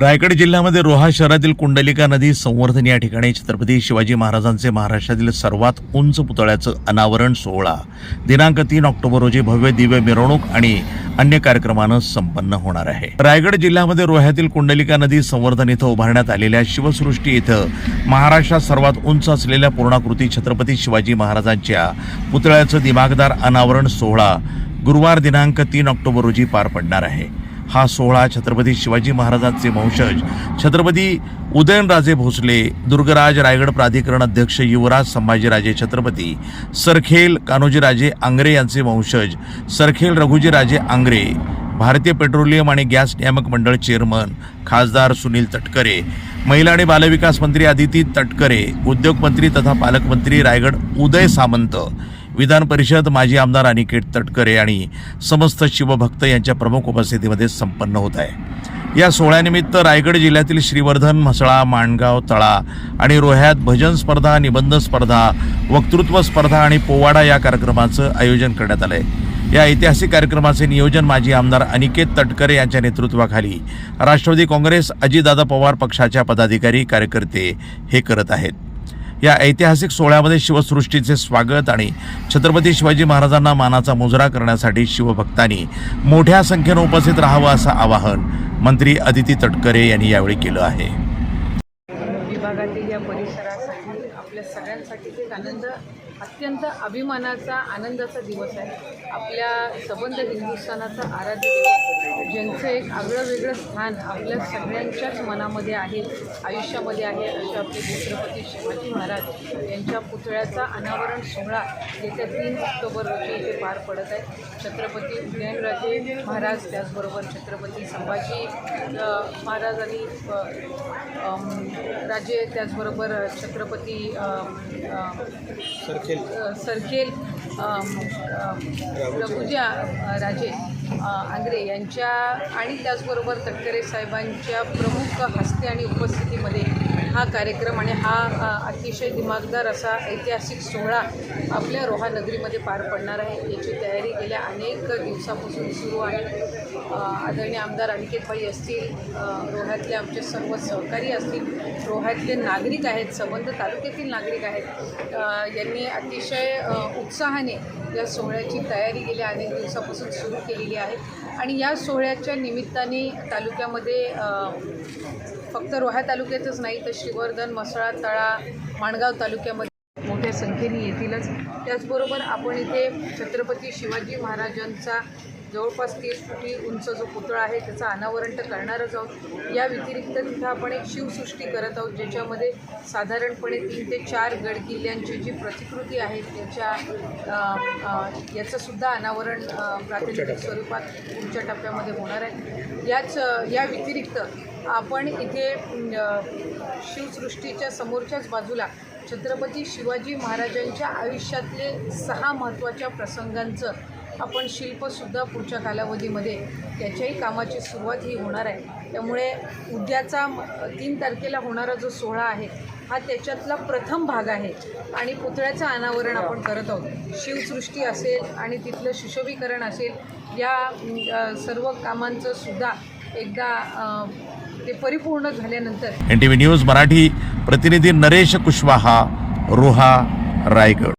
रायगड जिल्ह्यामध्ये रोहा शहरातील कुंडलिका नदी संवर्धन या ठिकाणी छत्रपती शिवाजी महाराजांचे महाराष्ट्रातील सर्वात उंच पुतळ्याचं अनावरण सोहळा. दिनांक तीन ऑक्टोबर रोजी भव्य दिव्य मिरवणूक आणि अन्य कार्यक्रमानं संपन्न होणार आहे. रायगड जिल्ह्यामध्ये रोह्यातील कुंडलिका नदी संवर्धन इथं उभारण्यात आलेल्या शिवसृष्टी इथं महाराष्ट्रात सर्वात उंच असलेल्या पूर्णाकृती छत्रपती शिवाजी महाराजांच्या पुतळ्याचं दिमागदार अनावरण सोहळा गुरुवार दिनांक तीन ऑक्टोबर रोजी पार पडणार आहे. हा सोहळा छत्रपती शिवाजी महाराजांचे वंशज. छत्रपती उदयनराजे भोसले दुर्गराज रायगड प्राधिकरण अध्यक्ष युवराज संभाजीराजे छत्रपती सरखेल कान्होजीराजे आंग्रे यांचे वंशज सरखेल रघुजीराजे आंग्रे भारतीय पेट्रोलियम आणि गॅस नियामक मंडळ चेअरमन खासदार सुनील तटकरे महिला आणि बालविकास मंत्री आदिती तटकरे उद्योगमंत्री तथा पालकमंत्री रायगड उदय सामंत विधान परिषद माजी आमदार अनिकेत तटकरे आणि समस्त शिवभक्त यांच्या प्रमुख उपस्थितीमध्ये संपन्न होत आहे. या सोहळ्यानिमित्त रायगड जिल्ह्यातील श्रीवर्धन म्हसळा माणगाव तळा आणि रोह्यात भजन स्पर्धा निबंध स्पर्धा वक्तृत्व स्पर्धा आणि पोवाडा या कार्यक्रमाचं आयोजन करण्यात आलं आहे या ऐतिहासिक कार्यक्रमाचे नियोजन माजी आमदार अनिकेत तटकरे यांच्या नेतृत्वाखाली राष्ट्रवादी काँग्रेस अजितदादा पवार पक्षाच्या पदाधिकारी कार्यकर्ते हे करत आहेत. या ऐतिहासिक सोहळ्यामध्ये शिवसृष्टीचे स्वागत आणि छत्रपती शिवाजी महाराजांना मानाचा मुजरा करण्यासाठी शिवभक्तांनी मोठ्या संख्येनं उपस्थित राहावं असं आवाहन मंत्री अदिती तटकरे यांनी यावेळी केलं आहे. विभागातील या परिसरासाठी आपल्या सगळ्यांसाठी एक आनंद अत्यंत अभिमानाचा आनंदाचा दिवस आहे. आपल्या सबंध हिंदुस्थानाचा आराध्य ज्यांचं एक आगळं वेगळं स्थान आपल्या सगळ्यांच्याच मनामध्ये आहे आयुष्यामध्ये आहे असे आपले छत्रपती शिवाजी महाराज यांच्या पुतळ्याचा अनावरण सोहळा येत्या तीन ऑक्टोबर रोजी इथे पार पडत आहे. छत्रपती उदयनराजे महाराज त्याचबरोबर छत्रपती संभाजी महाराज आणि राजे त्याचबरोबर छत्रपती सरखेल. सरखेल रघुजी राजे आंग्रे यांच्या आणि त्याचबरोबर तटकरे साहेबांच्या प्रमुख हस्ते आणि उपस्थितीमध्ये हा कार्यक्रम आणि हा अतिशय दिमागदार असा ऐतिहासिक सोहळा आपल्या रोहा नगरीमध्ये पार पडणार आहे याची तयारी गेल्या अनेक दिवसापासून सुरू आहे. आदरणीय आमदार अनिकेतभाई असतील रोह्यातले आमचे सर्व सहकारी असतील रोह्यातले नागरिक आहेत संबंध तालुक्यातील नागरिक आहेत यांनी अतिशय उत्साहाने या सोहळ्याची तयारी गेल्या अनेक दिवसापासून सुरू केलेली आहे. आणि या सोहळ्याच्या निमित्ताने तालुक्यामध्ये फक्त रोहा तालुक्यातच नाही तर श्रीवर्धन मसळा तळा माणगाव तालुक्यामध्ये मोठ्या संख्येने येतीलच. त्याचबरोबर आपण इथे छत्रपती शिवाजी महाराजांचा जवळपास तीस फुटी उंच जो पुतळा आहे त्याचं अनावरण तर करणारच आहोत. या व्यतिरिक्त तिथं आपण एक शिवसृष्टी करत आहोत ज्याच्यामध्ये साधारणपणे तीन ते चार गड किल्ल्यांची जी प्रतिकृती आहे त्याच्या याचंसुद्धा अनावरण प्रातिनिधिक स्वरूपात पुढच्या टप्प्यामध्ये होणार आहे. याच या व्यतिरिक्त आपण इथे शिवसृष्टीच्या समोरच्याच बाजूला छत्रपती शिवाजी महाराजांच्या आयुष्यातले सहा महत्त्वाच्या प्रसंगांचं आपण शिल्पसुद्धा पुढच्या कालावधीमध्ये त्याच्याही कामाची सुरुवात ही होणार आहे. त्यामुळे उद्याचा तीन तारखेला होणारा जो सोहळा आहे हा त्याच्यातला प्रथम भाग आहे. आणि पुतळ्याचं अनावरण आपण करत आहोत. शिवसृष्टी असेल आणि तिथलं सुशोभीकरण असेल या सर्व कामांचं सुद्धा एकदा ते परिपूर्ण झाल्यानंतर N T V news Marathi प्रतिनिधी नरेश कुशवाहा रोहा रायगड.